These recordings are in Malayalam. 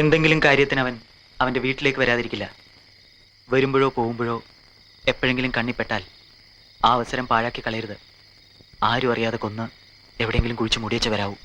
എന്തെങ്കിലും കാര്യത്തിന് അവൻ അവന്റെ വീട്ടിലേക്ക് വരാതിരിക്കില്ല. വരുമ്പോഴോ പോകുമ്പോഴോ എപ്പോഴെങ്കിലും കണ്ണിപ്പെട്ടാൽ ആ അവസരം പാഴാക്കി കളയരുത്. ആരും അറിയാതെ കൊന്ന് എവിടെയെങ്കിലും കുഴിച്ചു മുടിയച്ച് വരാവൂ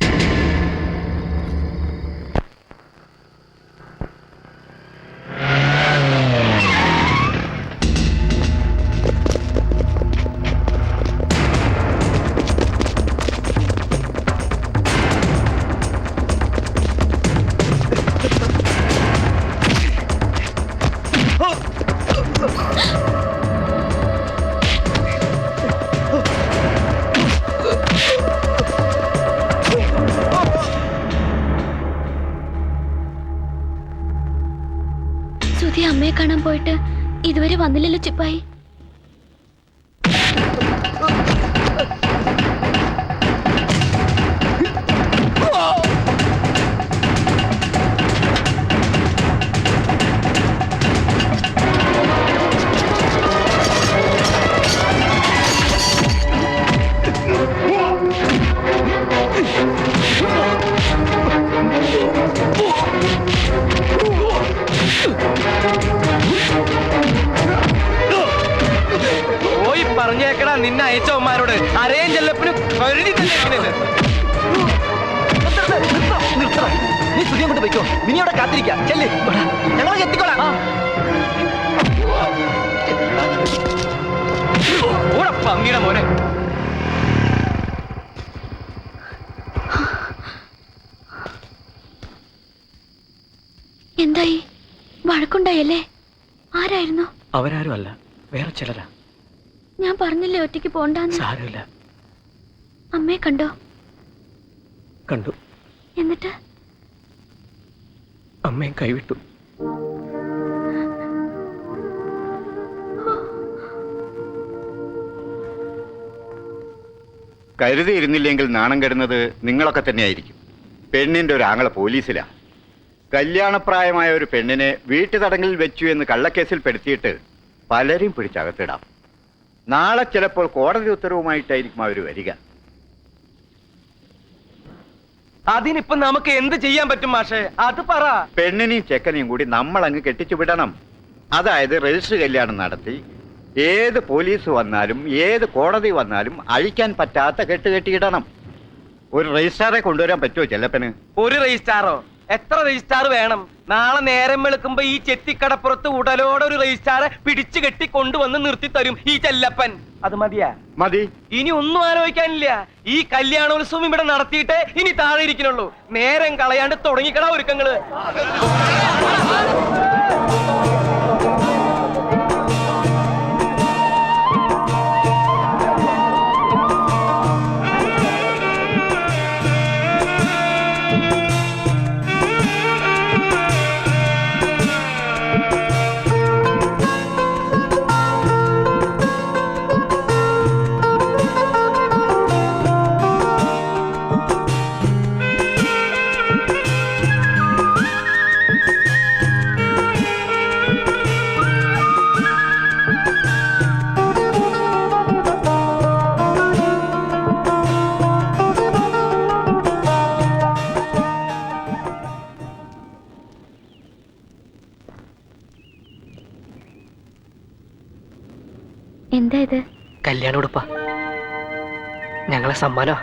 తమిళలో చెప్పాయి. പോയിക്കോ മിനി അവിടെ കാത്തിരിക്കാം. ചെല്ലേ. ഞങ്ങൾ എത്തിക്കോളാം. പന്നിയുടെ മോനെ. എന്തായി? വഴക്കുണ്ടായല്ലേ? ആരായിരുന്നു? അവരാരും അല്ല. വേറെ ചിലരാ. ഞാൻ പറഞ്ഞില്ലേ ഒറ്റയ്ക്ക് പോണ്ടാന്ന്? സാരമില്ല. അമ്മയെ കണ്ടോ? കണ്ടു. എന്നിട്ട്? അമ്മയും കൈവിട്ടു. കരുതിയിരുന്നില്ലെങ്കിൽ നാണം കെടുന്നത് നിങ്ങളൊക്കെ തന്നെയായിരിക്കും. പെണ്ണിന്റെ ഒരു ആങ്ങളെ പോലീസിലാ. കല്യാണപ്രായമായ ഒരു പെണ്ണിനെ വീട്ടുതടങ്കിൽ വെച്ചു എന്ന് കള്ളക്കേസിൽ പെടുത്തിയിട്ട് പലരും പിടിച്ചകത്തിടാം. നാളെ ചിലപ്പോൾ കോടതി ഉത്തരവുമായിട്ടായിരിക്കും അവർ വരിക. അതിനിപ്പം നമുക്ക് എന്ത് ചെയ്യാൻ പറ്റും മാഷേ? അത് പറ. പെണ്ണിനെയും ചെക്കനെയും കൂടി നമ്മൾ അങ്ങ് കെട്ടിച്ചു വിടണം. അതായത് രജിസ്റ്റർ കല്യാണം നടത്തി ഏത് പോലീസ് വന്നാലും ഏത് കോടതി വന്നാലും അഴിക്കാൻ പറ്റാത്ത കെട്ട് കെട്ടിയിടണം ഒരു രജിസ്ട്രാറെ കൊണ്ടുവരാൻ പറ്റുമോ ചെല്ലപ്പന്? ഒരു രജിസ്റ്റാറോ എത്ര രജിസ്റ്റാർ വേണം? നാളെ നേരം വെളുക്കുമ്പോ ഈ ചെത്തിക്കടപ്പുറത്ത് ഉടലോടെ ഒരു രജിസ്റ്റാറെ പിടിച്ചു കെട്ടി കൊണ്ടുവന്ന് നിർത്തി തരും ഈ ചെല്ലപ്പൻ. അത് മതിയാ? മതി. ഇനി ഒന്നും ആലോചിക്കാനില്ല. ഈ കല്യാണോത്സവം ഇവിടെ നടത്തിയിട്ട് ഇനി താഴെ ഇരിക്കണുള്ളൂ നേരം കളയാണ്ട് തുടങ്ങിക്കടാ ഒരുക്കങ്ങൾ. കല്യാണം ഉടുപ്പാ. ഞങ്ങളെ സമ്മാനോ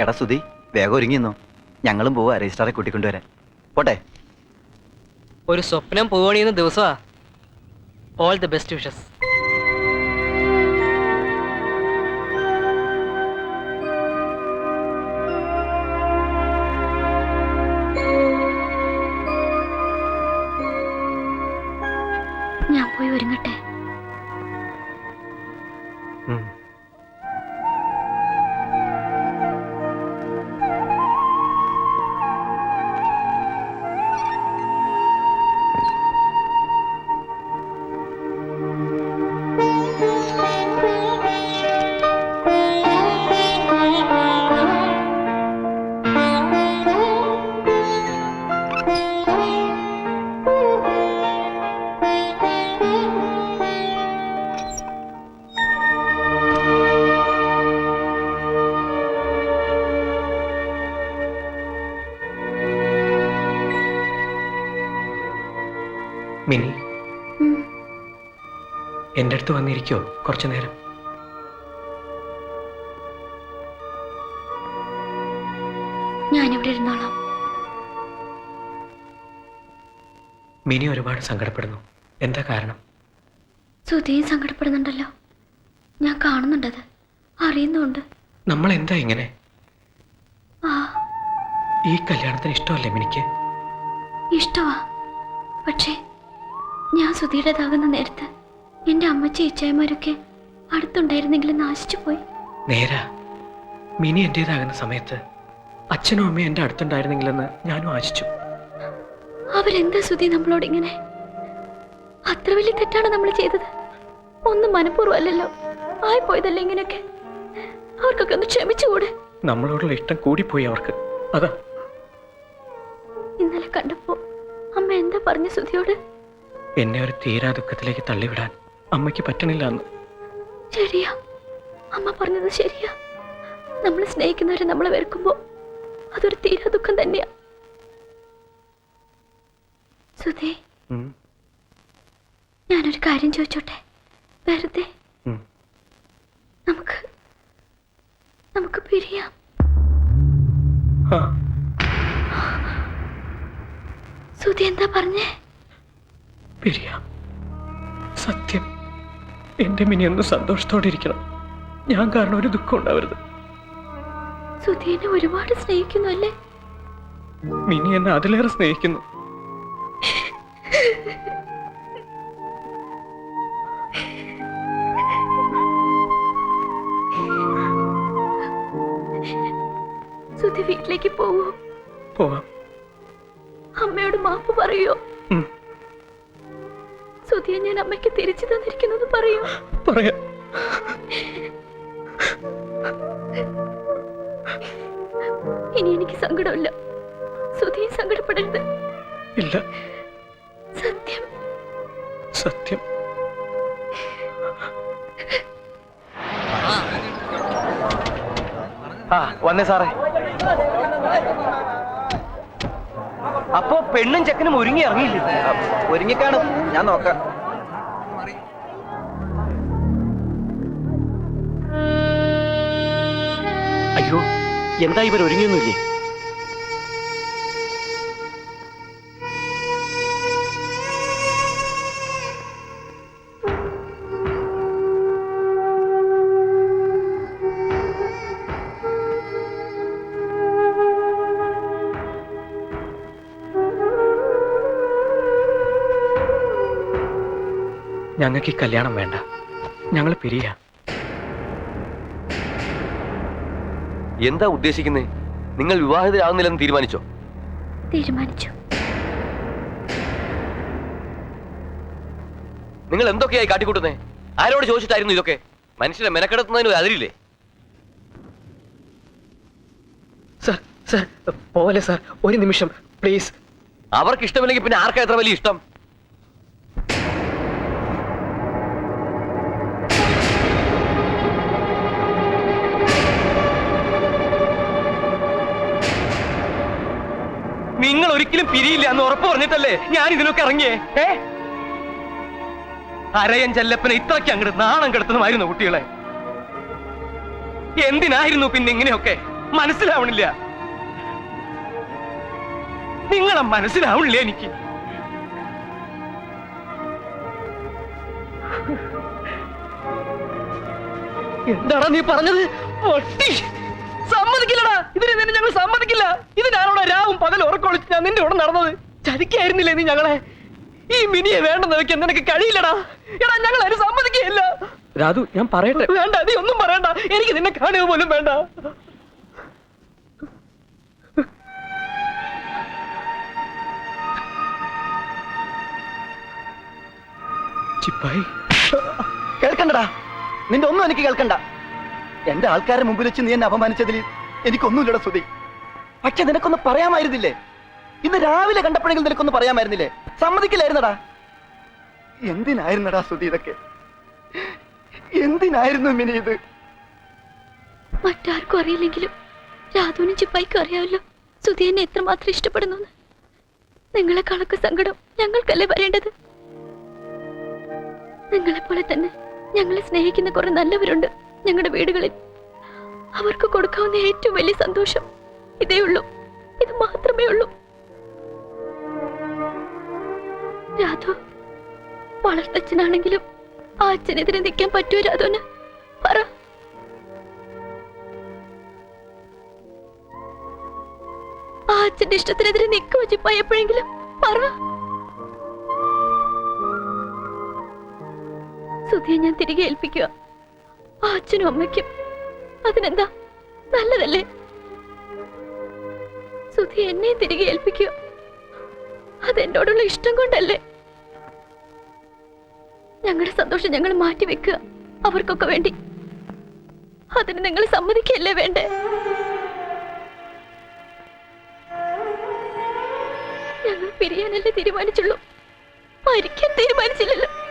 എടാ സുധി വേഗം ഒരുങ്ങിന്നോ ഞങ്ങളും പോവാ രജിസ്ട്രാറെ കൂട്ടിക്കൊണ്ടുവരാൻ പോട്ടെ. ഒരു സ്വപ്നം പോവണിയുന്ന ദിവസമാ. All the best wishes Mini. എന്റെ അടുത്ത് വന്നിരിക്കോ കുറച്ചു നേരം. ഞാനിവിടെ ഇരുന്നോളാം. മിനി ഒരുപാട് സങ്കടപ്പെടുന്നു. എന്താ കാരണം? സുധിയും സങ്കടപ്പെടുന്നുണ്ടല്ലോ. ഞാൻ കാണുന്നുണ്ടത് അറിയുന്നുണ്ട്. നമ്മൾ എന്താ ഇങ്ങനെ ഈ കല്യാണത്തിന് ഇഷ്ടമല്ലേ മിനിക്ക്? ഇഷ്ടമാ പക്ഷേ ഞാൻ സുധിയുടേതാകുന്ന നേരത്ത് എന്റെ അമ്മച്ചി ഇച്ചായമാരൊക്കെ അടുത്തുണ്ടായിരുന്നെങ്കിലും നാശിച്ചു പോയി. നേരാ. മിനി എന്റേതാകുന്ന സമയത്ത് അച്ഛനും അമ്മയും എന്റെ അടുത്തുണ്ടായിരുന്നെങ്കിലെന്ന് ഞാനും ആശിച്ചു. അവരെന്താ സുധി നമ്മളോട് ഇങ്ങനെ? അത്ര വലിയ തെറ്റാണ് നമ്മൾ ചെയ്തത്. ഒന്നും മനഃപൂർവം അല്ലല്ലോ ആയി പോയതല്ലേ ഇങ്ങനെയൊക്കെ? അവർക്കൊക്കെ ഒന്ന് ക്ഷമിച്ചുകൂടെ? നമ്മളോടുള്ള ഇഷ്ടം കൂടിപ്പോയി അവർക്ക്. അതാ. ഇന്നലെ കണ്ടപ്പോ അമ്മ എന്താ പറഞ്ഞു സുധിയോട്? എന്നെ ഒരു തീരാ ദുഃഖത്തിലേക്ക് തള്ളിവിടാൻ അമ്മയ്ക്ക് പറ്റണില്ല എന്ന് ശരിയാ. അമ്മ പറഞ്ഞത് ശരിയാ. നമ്മൾ സ്നേഹിക്കുന്നവരെ നമ്മളെ വെറുക്കുമ്പോ അതൊരു തീരാ ദുഃഖം തന്നെയാ. സുധേ. ഞാനൊരു കാര്യം ചോദിച്ചോട്ടെ? വെറുതെ. നമുക്ക് നമുക്ക് പിരിയാം. സുധി എന്താ പറഞ്ഞേ? പിരിയാം. സത്യം എന്റെ മിനി ഒന്ന് സന്തോഷത്തോടെ ഇരിക്കണം. ഞാൻ കാരണം ഒരു ദുഃഖം ഉണ്ടാവരുത്. സുധീനെ ഒരുപാട് സ്നേഹിക്കുന്നു അല്ലേ? മിനി എന്നെ അതിലേറെ സ്നേഹിക്കുന്നു. സുധി വീട്ടിലേക്ക് പോവോ? പോവാം. അമ്മയോട് മാപ്പ് പറയോ? ഉം, ഞാൻ അമ്മയ്ക്ക് തിരിച്ചു തന്നിരിക്കുന്നത് പറയൂ. പറയാം. ഇനി എനിക്ക് സങ്കടമില്ല. സുധീ സങ്കടപ്പെടരുത്. ഇല്ല. സത്യം. സത്യം. ആ വന്നേ സാറേ. അപ്പോ പെണ്ണും ചെക്കനും ഒരുങ്ങി ഇറങ്ങിയില്ല? ഒരുങ്ങിക്കാണും. ഞാൻ നോക്കാം. എന്താ ഇവർ ഒരുങ്ങിയൊന്നുമില്ലേ? ഞങ്ങൾക്ക് ഈ കല്യാണം വേണ്ട. ഞങ്ങൾ പിരിയാ. എന്താ ഉദ്ദേശിക്കുന്നത് നിങ്ങൾ വിവാഹിതരാകുന്നില്ലെന്ന് തീരുമാനിച്ചോ? തീരുമാനിച്ചു. നിങ്ങൾ എന്തൊക്കെയായി കാട്ടിക്കൂട്ടുന്നേ? ആരോട് ചോദിച്ചിട്ടായിരുന്നു ഇതൊക്കെ? മനുഷ്യരെ മെനക്കെടുത്തുന്നതിന് അതിരില്ലേ? സാർ സാർ പോലെ സാർ ഒരു നിമിഷം പ്ലീസ്. അവർക്ക് ഇഷ്ടമില്ലെങ്കിൽ പിന്നെ ആർക്കാ എത്ര വലിയ ഇഷ്ടം? ഒരിക്കലും പിരിയില്ല എന്ന് ഉറപ്പ് പറഞ്ഞിട്ടല്ലേ ഞാൻ ഇതിനൊക്കെ ഇറങ്ങിയേ? അരയൻ ചെല്ലപ്പനെ ഇത്രയ്ക്ക് അങ്ങോട്ട് നാണം കെടുത്തുന്നതായിരുന്നു കുട്ടികളെ. എന്തിനായിരുന്നു പിന്നെ ഇങ്ങനെയൊക്കെ? മനസ്സിലാവണില്ല. നിങ്ങളെ മനസ്സിലാവണില്ല എനിക്ക്? എന്താണ് നീ പറഞ്ഞത്? ഒട്ടി. സമ്മതിക്കില്ലടാ. ഇതിന് നിന്നെ ഞങ്ങൾ സമ്മതിക്കില്ല. ഇത് ഞാനവിടെ രാവും പകൽ ഉറക്കൊളിച്ച് ഞാൻ നിന്റെ കൂടെ നടന്നത്. ചതിക്കായിരുന്നില്ലേ നീ ഞങ്ങളെ? ഈ മിനിയെ വേണ്ടെന്ന് വെക്കാൻ നിനക്ക് കഴിയില്ലടാ. എടാ ഞങ്ങൾ അതിന് സമ്മതിക്കുകയില്ല. രാധു ഞാൻ പറയട്ടെ? വേണ്ട നീ ഒന്നും പറയണ്ട. എനിക്ക് നിന്നെ കാണുക പോലും വേണ്ട. ചിപ്പായി. കേൾക്കണ്ടടാ. നിന്റെ ഒന്നും എനിക്ക് കേൾക്കണ്ട. എന്റെ ആൾക്കാരുടെ മുമ്പിൽ വെച്ച് നീ എന്നെ അപമാനിച്ചതിൽ എനിക്കൊന്നുമില്ലട സുതി പക്ഷെ നിനക്കൊന്ന് പറയാമായിരുന്നില്ലേ? ഇന്ന് രാവിലെ കണ്ടപ്പോഴെങ്കിലും നിനക്കൊന്ന് പറയാമായിരുന്നില്ലേ? സമ്മതിക്കില്ലായിരുന്നടാ. എന്തിനായിരുന്നടാ സുതി ഇതൊക്കെ? എന്തിനായിരുന്നു മിനി ഇത്? മറ്റാർക്കും അറിയില്ലെങ്കിലും രാധുവിനും ചിപ്പായിക്കും അറിയാമല്ലോ. സുധി എന്നെ എത്രമാത്രം ഇഷ്ടപ്പെടുന്നു നിങ്ങളെ കണക്ക് സങ്കടം ഞങ്ങൾക്കല്ലേ വരേണ്ടത്? നിങ്ങളെപ്പോലെ തന്നെ ഞങ്ങളെ സ്നേഹിക്കുന്ന കുറെ നല്ലവരുണ്ട്. ഞങ്ങളുടെ വീടുകളിൽ അവർക്ക് കൊടുക്കാവുന്ന ഏറ്റവും വലിയ സന്തോഷം ഇതേ ഉള്ളൂ. ഇത് മാത്രമേ ഉള്ളൂ. രാധു വളർത്തച്ഛനാണെങ്കിലും ആ അച്ഛനെതിരെ നിൽക്കാൻ പറ്റുമോ രാധുവിന്? പറ. ആ അച്ഛന്റെ ഇഷ്ടത്തിനെതിരെ നിൽക്കുമോ ചിപ്പ എപ്പോഴെങ്കിലും? പറ. സുധിയെ ഞാൻ തിരികെ ഏൽപ്പിക്കുക അച്ഛനും അമ്മയ്ക്കും. അതിനെന്താ? നല്ലതല്ലേ? സുധി എന്നെ തിരികെ ഏൽപ്പിക്കുക. അതെന്നോടുള്ള ഇഷ്ടം കൊണ്ടല്ലേ? ഞങ്ങളുടെ സന്തോഷം ഞങ്ങൾ മാറ്റി വെക്കുക അവർക്കൊക്കെ വേണ്ടി. അതിന് നിങ്ങൾ സമ്മതിക്കല്ലേ വേണ്ടേ? ഞങ്ങൾ പിരിയാനല്ലേ തീരുമാനിച്ചുള്ളൂ. മരിക്കാൻ തീരുമാനിച്ചില്ലല്ലോ.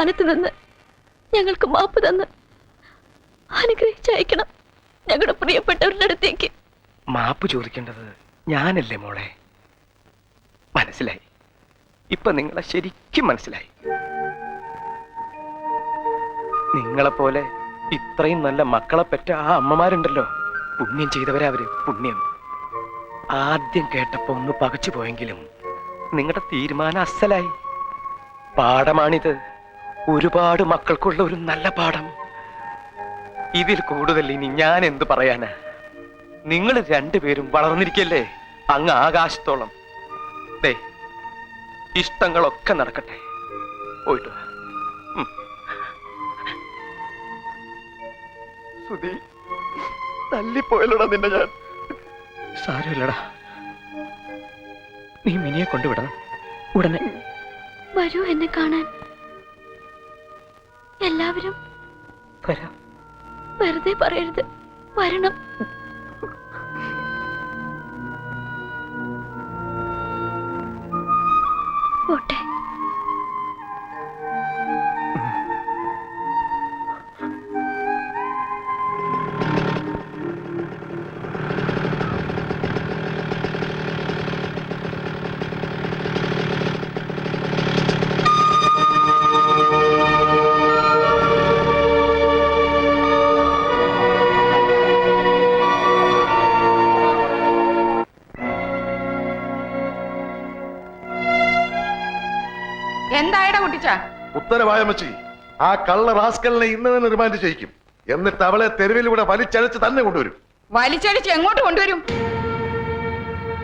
സ്ഥാനത്ത് നിന്ന് ഞങ്ങൾക്ക് മാപ്പ് തന്ന്. അനുഗ്രഹിച്ചയക്കണം ഞങ്ങളുടെ പ്രിയപ്പെട്ടവരുടെ അടുത്തേക്ക്. മാപ്പ് ചോദിക്കേണ്ടത് ഞാനല്ലേ മോളെ? മനസ്സിലായി. ഇപ്പൊ നിങ്ങളെ ശരിക്കും മനസ്സിലായി. നിങ്ങളെ പോലെ ഇത്രയും നല്ല മക്കളെ പെറ്റ ആ അമ്മമാരുണ്ടല്ലോ. പുണ്യം ചെയ്തവരവര് പുണ്യം. ആദ്യം കേട്ടപ്പോ ഒന്ന് പകച്ചു പോയെങ്കിലും നിങ്ങളുടെ തീരുമാനം അസലായി. പാഠമാണിത്. ഒരുപാട് മക്കൾക്കുള്ള ഒരു നല്ല പാഠം. ഇതിൽ കൂടുതൽ ഇനി ഞാൻ എന്ത് പറയാനാ? നിങ്ങൾ രണ്ടുപേരും വളർന്നിരിക്കല്ലേ? അങ്ങ് ആകാശത്തോളം. ദേ ഇഷ്ടങ്ങളൊക്കെ നടക്കട്ടെ. പോയിട്ട്. സുധി തല്ലിപ്പോയല്ലോടാ നിന്നെ ഞാൻ. സാരമില്ലടാ. നീ മിനിയെ കൊണ്ടുവിടണം. ഉടനെ. വരൂ എന്നെ കാണാൻ. എല്ലാവരും വരാം. വെറുതെ പറയരുത്. വരണം. കുട്ടിച്ച ഉത്തരവായമച്ചി ആ കള്ള റാസ്കലിനെ ഇന്ന് തന്നെ റിമാൻഡ് ചെയ്യിക്കും. എന്നിട്ട് അവളെ തെരുവിലൂടെ വലിച്ചഴച്ച് തന്നെ കൊണ്ടുവരും. വലിച്ചടിച്ച് എങ്ങോട്ട് കൊണ്ടുവരും?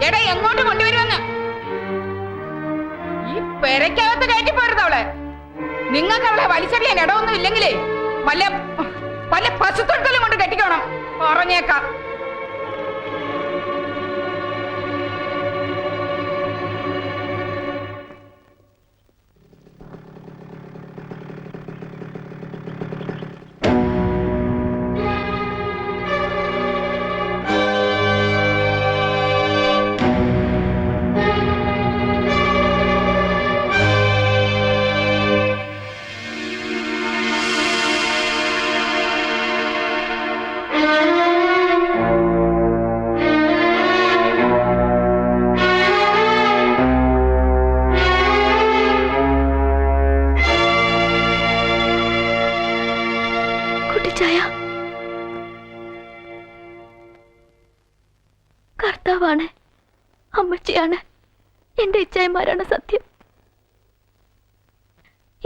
എടാ എങ്ങോട്ട് കൊണ്ടുവരുമെന്ന്? ഈ പെരക്കകത്ത് കയറ്റി പോരുത് അവളെ. നിങ്ങൾക്ക് അവളെ വലിച്ചെറിയാൻ ഇടമൊന്നും ഇല്ലെങ്കിലേ വല്ല വല്ല പശുത്തൊഴുത്തലും കൊണ്ട് കെട്ടിക്കോണം. പറഞ്ഞേക്കാം.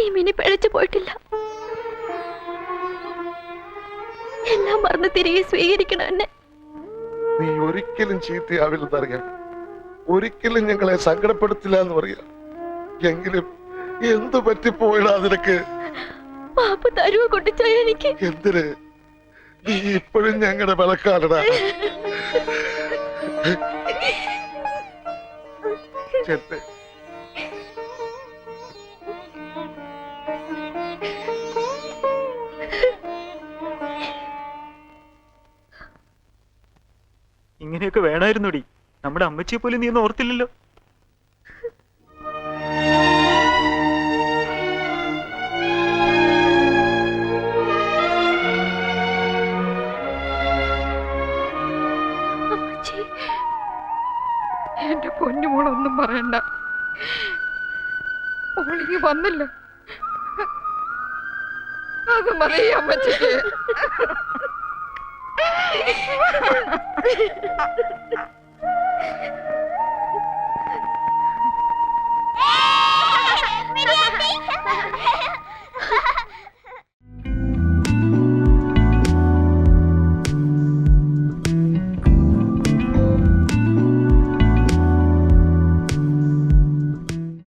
ഈ മിനി പിഴച്ചു പോയിട്ടില്ല. എല്ലാം മറന്ന് തിരികെ സ്വീകരിക്കണം എന്നെ. നീ ഒരിക്കലും ചീത്തയാവില്ലെന്നറിയാം ഒരിക്കലും ഞങ്ങളെ സങ്കടപ്പെടുത്തില്ല എന്ന് പറയാം. എങ്കിലും എന്തു പറ്റിപ്പോയിടാ നിനക്ക്? പാപ്പ തരുവ കുട്ടിച്ചായ എനിക്ക്. എന്തിന്? നീ ഇപ്പോഴും ഞങ്ങളുടെ വിളക്കാലടാ ചെത്തെ ഇങ്ങനെയൊക്കെ വേണമായിരുന്നുടി നമ്മുടെ അമ്മച്ചിയെ പോലും നീ ഒന്നും ഓർത്തില്ലല്ലോ. എന്റെ പൊന്നുമോളൊന്നും പറയണ്ട. ഓളിങ്ങി വന്നില്ല. അത് മതി അമ്മച്ചിക്ക്. Minha atenção!